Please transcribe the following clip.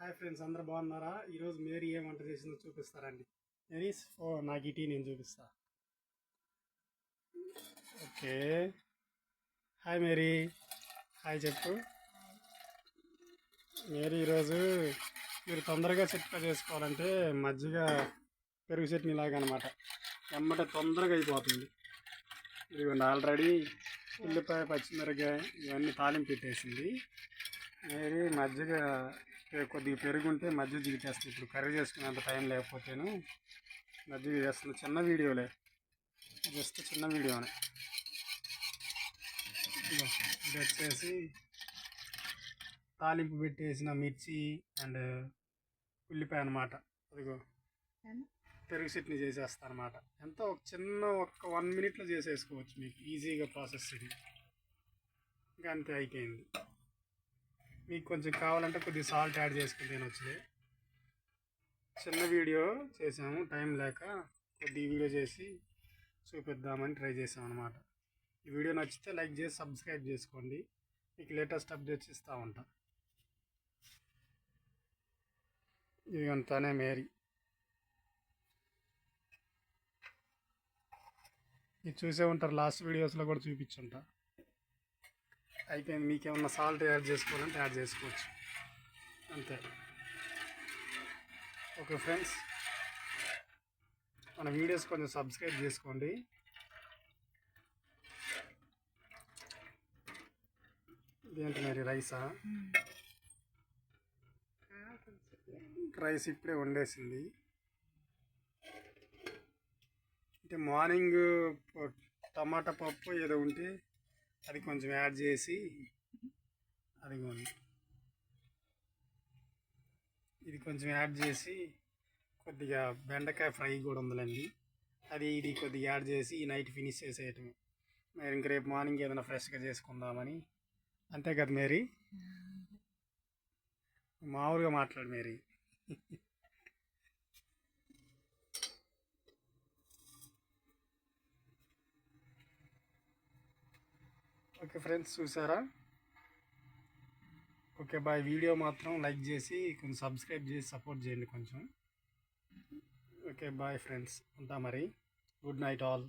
Hi friends అందరు బాగున్నారా? ఈరోజు మేరీ ఏం వంట చేసిందో చూపిస్తారండి. మేరీ ఓ నాకు ఈ టీ నేను చూపిస్తా. ఓకే. Hi Mary. హాయ్ చెప్పు. మేరీ ఈరోజు మీరు తొందరగా చిట్కా చేసుకోవాలంటే మజ్జిగ పెరుగు చట్నీ లాగా అనమాట ఎమ్మట తొందరగా అయిపోతుంది. ఇదిగోండి ఆల్రెడీ ఉల్లిపాయ పచ్చిమిరకాయ ఇవన్నీ తాలింపు పెట్టేసింది. మేరీ మజ్జిగ కొద్దిగా పెరుగుంటే మజ్జిగ దిగితేస్తుంది. ఇప్పుడు కర్రీ చేసుకునేంత టైం లేకపోతేను మజ్జిగ చేస్తుంది చిన్న వీడియోలే. జస్ట్ చిన్న వీడియోనే. ఇది వచ్చేసి తాలింపు పెట్టేసిన మిర్చి అండ్ ఉల్లిపాయ అనమాట అదిగో పెరుగు చట్నీ చేసేస్తా అనమాట ఎంత ఒక చిన్న ఒక్క వన్ మినిట్లో చేసేసుకోవచ్చు మీకు. ఈజీగా ప్రాసెస్ ఇది ఇంకా అంతే అయిపోయింది. మీకు కొంచెం కావాలంటే కొద్దిగా సాల్ట్ యాడ్ చేసుకుంటే వచ్చింది. చిన్న వీడియో చేసాము టైం లేక కొద్ది వీడియో చేసి చూపిద్దామని ట్రై చేసాం అనమాట ఈ వీడియో నచ్చితే లైక్ చేసి సబ్స్క్రైబ్ చేసుకోండి. మీకు లేటెస్ట్ అప్డేట్స్ ఇస్తూ ఉంటా. ఇదంతానే మేరీ. ఇది చూసే ఉంటారు లాస్ట్ వీడియోస్లో కూడా చూపించుంటా. అయిపోయింది మీకేమన్నా సాల్ట్ యాడ్ చేసుకోవాలంటే యాడ్ చేసుకోవచ్చు. అంతే. ఓకే ఫ్రెండ్స్ మన వీడియోస్ కొంచెం సబ్స్క్రైబ్ చేసుకోండి. ఇదేంటి మరి రైసా? రైస్ ఇప్పుడే వండేసింది. అంటే మార్నింగ్ టమాటా పప్పు ఏదో ఉంటే అది కొంచెం యాడ్ చేసి అదిగోండి. ఇది కొంచెం యాడ్ చేసి కొద్దిగా బెండకాయ ఫ్రై కూడా ఉందిలేండి. అది ఇది కొద్దిగా యాడ్ చేసి ఈ నైట్ ఫినిష్ చేసేయటం మరి ఇంక రేపు మార్నింగ్ ఏదైనా ఫ్రెష్గా చేసుకుందామని. అంతే కదా మేరీ? మామూలుగా మాట్లాడు మేరీ. ఓకే ఫ్రెండ్స్ చూసారా? Okay bye. వీడియో మాత్రం లైక్ చేసి కొంచెం సబ్స్క్రైబ్ చేసి సపోర్ట్ చేయండి కొంచెం. Okay bye friends. ఉంటా మరి. Good night all.